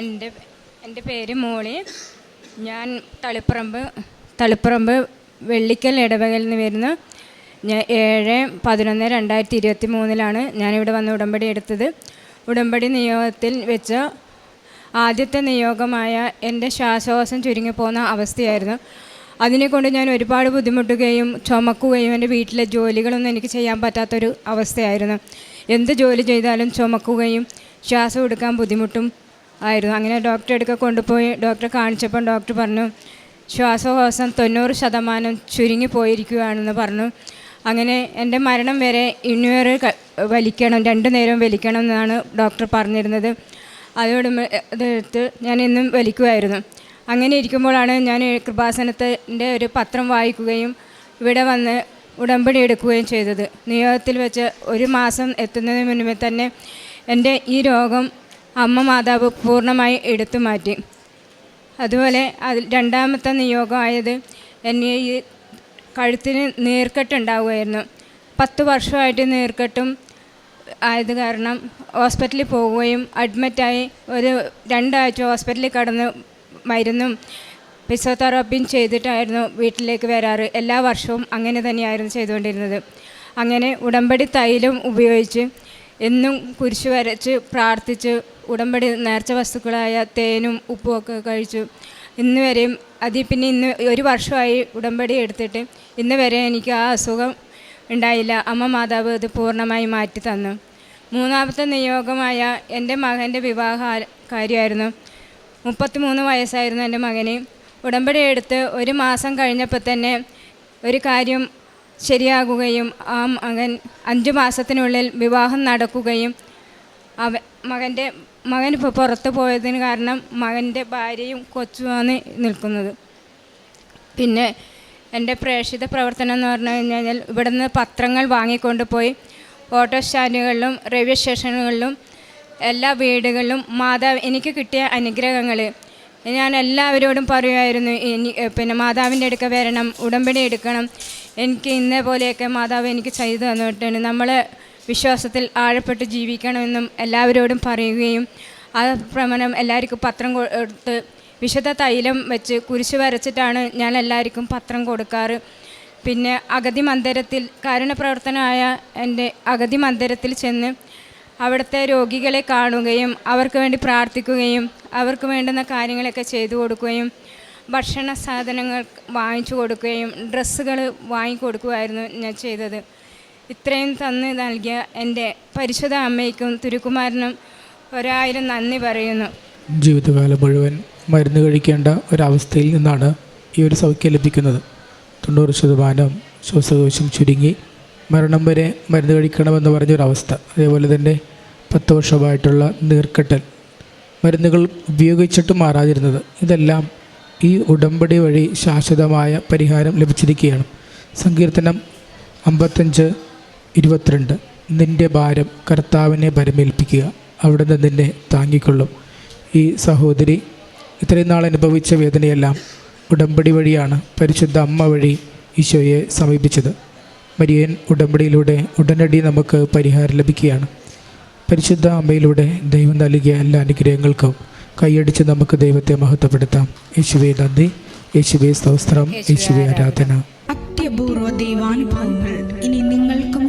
എന്റെ എന്റെ പേര് മോളി. ഞാൻ തളിപ്പറമ്പ് തളിപ്പറമ്പ് വെള്ളിക്കൽ ഇടവകയിൽ നിന്ന് വരുന്നു. ഞാൻ ഏഴ് പതിനൊന്ന് രണ്ടായിരത്തി ഇരുപത്തി മൂന്നിലാണ് ഞാനിവിടെ വന്ന് ഉടമ്പടി എടുത്തത്. ഉടമ്പടി നിയോഗത്തിൽ വെച്ച ആദ്യത്തെ നിയോഗമായ എന്റെ ശ്വാസകോശം ചുരുങ്ങിപ്പോകുന്ന അവസ്ഥയായിരുന്നു. അതിനെക്കൊണ്ട് ഞാൻ ഒരുപാട് ബുദ്ധിമുട്ടുകയും ചുമക്കുകയും എന്റെ വീട്ടിലെ ജോലികളൊന്നും എനിക്ക് ചെയ്യാൻ പറ്റാത്തൊരു അവസ്ഥയായിരുന്നു. എന്ത് ജോലി ചെയ്താലും ചുമക്കുകയും ശ്വാസം എടുക്കാൻ ബുദ്ധിമുട്ടും ആയിരുന്നു. അങ്ങനെ ഡോക്ടറെ അടുക്ക കൊണ്ടുപോയി. ഡോക്ടറെ കാണിച്ചപ്പം ഡോക്ടർ പറഞ്ഞു ശ്വാസകോശം തൊണ്ണൂറ് ശതമാനം ചുരുങ്ങി പോയിരിക്കുകയാണെന്ന് പറഞ്ഞു. അങ്ങനെ എന്റെ മരണം വരെ ഇന്നുവേർ വലിക്കണം രണ്ടു നേരം വലിക്കണം എന്നാണ് ഡോക്ടർ പറഞ്ഞിരുന്നത്. അതോട് അതെടുത്ത് ഞാൻ ഇന്നും വലിക്കുമായിരുന്നു അങ്ങനെ ഇരിക്കുമ്പോഴാണ് ഞാൻ കൃപാസനത്തിന്റെ ഒരു പത്രം വായിക്കുകയും ഇവിടെ വന്ന് ഉടമ്പടി എടുക്കുകയും ചെയ്തത്. നിയോഗത്തിൽ വെച്ച് ഒരു മാസം എത്തുന്നതിന് മുന്നേ തന്നെ എന്റെ ഈ രോഗം അമ്മ മാതാവ് പൂർണമായി എടുത്തു മാറ്റി. അതുപോലെ അതിൽ രണ്ടാമത്തെ നിയോഗമായത് എന്നെ ഈ കഴുത്തിന് നീർക്കെട്ടുണ്ടാവുമായിരുന്നു പത്ത് വർഷമായിട്ട് നീർക്കെട്ടും ആയത് കാരണം ഹോസ്പിറ്റലിൽ പോവുകയും അഡ്മിറ്റായി ഒരു രണ്ടാഴ്ച ഹോസ്പിറ്റലിൽ കടന്ന് മരുന്നും ഫിസിയോതെറാപ്പിയും ചെയ്തിട്ടായിരുന്നു വീട്ടിലേക്ക് വരാറ്. എല്ലാ വർഷവും അങ്ങനെ തന്നെയായിരുന്നു ചെയ്തുകൊണ്ടിരുന്നത്. അങ്ങനെ ഉടമ്പടി തൈലും ഉപയോഗിച്ച് എന്നും കുരിശ് വരച്ച് പ്രാർത്ഥിച്ച് ഉടമ്പടി നേർച്ച വസ്തുക്കളായ തേനും ഉപ്പും ഒക്കെ കഴിച്ചു. ഇന്ന് വരെയും അതിൽ പിന്നെ ഇന്ന് ഒരു വർഷമായി ഉടമ്പടി എടുത്തിട്ട് ഇന്ന് വരെ എനിക്ക് ആ അസുഖം ഉണ്ടായില്ല. അമ്മ മാതാവ് ഇത് പൂർണമായി മാറ്റി തന്നു. മൂന്നാമത്തെ നിയോഗമായ എന്റെ മകന്റെ വിവാഹ കാര്യമായിരുന്നു. മുപ്പത്തിമൂന്ന് വയസ്സായിരുന്നു എന്റെ മകന്. ഉടമ്പടി എടുത്ത് ഒരു മാസം കഴിഞ്ഞപ്പോൾ തന്നെ ഒരു കാര്യം ശരിയാകുകയും ആ മകൻ അഞ്ച് മാസത്തിനുള്ളിൽ വിവാഹം നടക്കുകയും അവ മകന്റെ മകൻ ഇപ്പോൾ പുറത്ത് പോയതിന് കാരണം മകന്റെ ഭാര്യയും കൊച്ചുമാണ് നിൽക്കുന്നത്. പിന്നെ എന്റെ പ്രേക്ഷിത പ്രവർത്തനം എന്ന് പറഞ്ഞു കഴിഞ്ഞാൽ ഇവിടെ നിന്ന് പത്രങ്ങൾ വാങ്ങിക്കൊണ്ട് പോയി ഓട്ടോ സ്റ്റാൻഡുകളിലും റെയിൽവേ സ്റ്റേഷനുകളിലും എല്ലാ വീടുകളിലും മാതാവ് എനിക്ക് കിട്ടിയ അനുഗ്രഹങ്ങൾ. ഞാൻ എല്ലാവരോടും പറയുമായിരുന്നു ഇനി പിന്നെ മാതാവിന്റെ അടുക്ക വരണം ഉടമ്പടി എടുക്കണം. എനിക്ക് ഇന്നേ പോലെയൊക്കെ മാതാവ് എനിക്ക് ചെയ്തു തന്നിട്ടുണ്ട്. നമ്മൾ വിശ്വാസത്തിൽ ആഴപ്പെട്ട് ജീവിക്കണമെന്നും എല്ലാവരോടും പറയുകയും ആ പ്രമാണം എല്ലാവർക്കും പത്രം കൊടുത്ത് വിശുദ്ധ തൈലം വെച്ച് കുരിശ് വരച്ചിട്ടാണ് ഞാൻ എല്ലാവർക്കും പത്രം കൊടുക്കാറ്. പിന്നെ അഗതി മന്ദിരത്തിൽ കാരുണ്യപ്രവർത്തനമായ എന്റെ അഗതി മന്ദിരത്തിൽ ചെന്ന് അവിടുത്തെ രോഗികളെ കാണുകയും അവർക്ക് വേണ്ടി പ്രാർത്ഥിക്കുകയും അവർക്ക് വേണ്ടുന്ന കാര്യങ്ങളൊക്കെ ചെയ്തു കൊടുക്കുകയും ഭക്ഷണ സാധനങ്ങൾ വാങ്ങിച്ചു കൊടുക്കുകയും ഡ്രസ്സുകൾ വാങ്ങിക്കൊടുക്കുമായിരുന്നു ഞാൻ ചെയ്തത്. ഇത്രയും തന്ന് നൽകിയ എന്റെ പരിശുദ്ധ അമ്മയ്ക്കും തിരുക്കുമാരനും ഒരായിരം നന്ദി പറയുന്നു. ജീവിതകാലം മുഴുവൻ മരുന്ന് കഴിക്കേണ്ട ഒരവസ്ഥയിൽ നിന്നാണ് ഈ ഒരു സൗഖ്യം ലഭിക്കുന്നത്. തൊണ്ണൂറ് ശതമാനം ശ്വാസകോശം ചുരുങ്ങി മരണം വരെ മരുന്ന് കഴിക്കണമെന്ന് പറഞ്ഞൊരവസ്ഥ. അതേപോലെ തന്നെ പത്ത് വർഷമായിട്ടുള്ള നീർക്കെട്ടൽ. മരുന്നുകൾ ഉപയോഗിച്ചിട്ട് മാറാതിരുന്നത്. ഇതെല്ലാം ഈ ഉടമ്പടി വഴി ശാശ്വതമായ പരിഹാരം ലഭിച്ചിരിക്കുകയാണ്. സങ്കീർത്തനം അമ്പത്തഞ്ച് ഇരുപത്തിരണ്ട്. നിന്റെ ഭാരം കർത്താവിനെ ഭരമേൽപ്പിക്കുക. അവിടുന്ന് നിന്നെ താങ്ങിക്കൊള്ളും. ഈ സഹോദരി ഇത്രയും നാൾ അനുഭവിച്ച വേദനയെല്ലാം ഉടമ്പടി വഴിയാണ് പരിശുദ്ധ അമ്മ വഴി ഈശോയെ സമീപിച്ചത്. മരിയൻ ഉടമ്പടിയിലൂടെ ഉടനടി നമുക്ക് പരിഹാരം ലഭിക്കുകയാണ്. പരിശുദ്ധ അമ്മയിലൂടെ ദൈവം നൽകിയ എല്ലാ അനുഗ്രഹങ്ങൾക്കും കൈയടിച്ച് നമുക്ക് ദൈവത്തെ മഹത്വപ്പെടുത്താം. യേശുവെ നന്ദി. യേശുവെ സ്തോത്രം. യേശുവെ ആരാധന. അത്യപൂർവ ദൈവാനുഭവങ്ങൾ